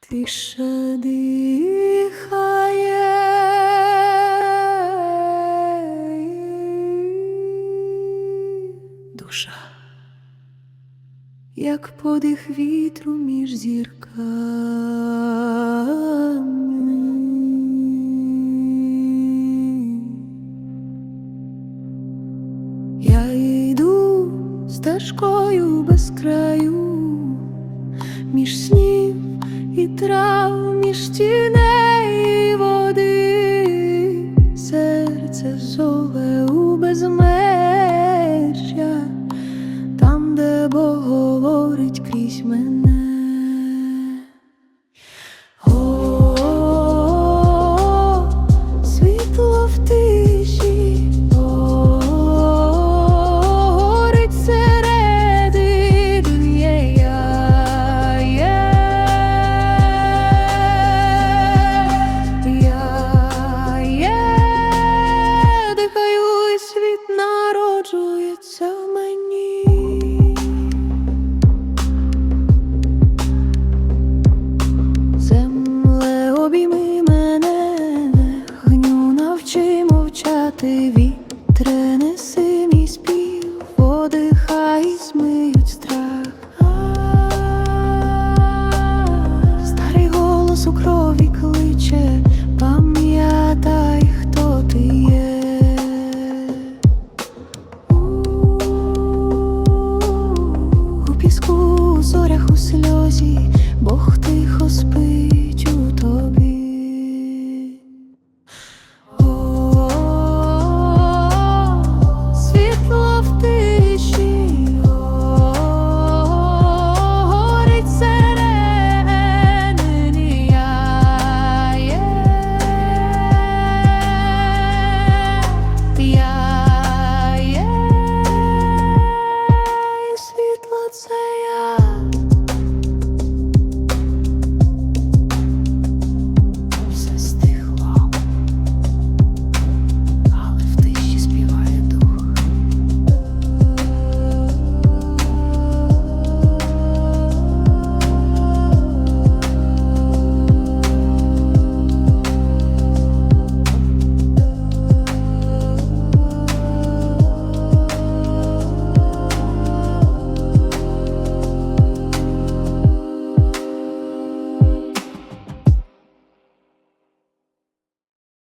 Тиша, дихає душа, як подих вітру між зірками. Я йду стежкою без краю, між снів і трав, між тіней води, серце зове у безмежжя, там, де Бог говорить крізь мене. О, світло в тиші, Чується в мені. Земле обійми мене, гню навчи мовчати вітре неси мій спів, подихай зми.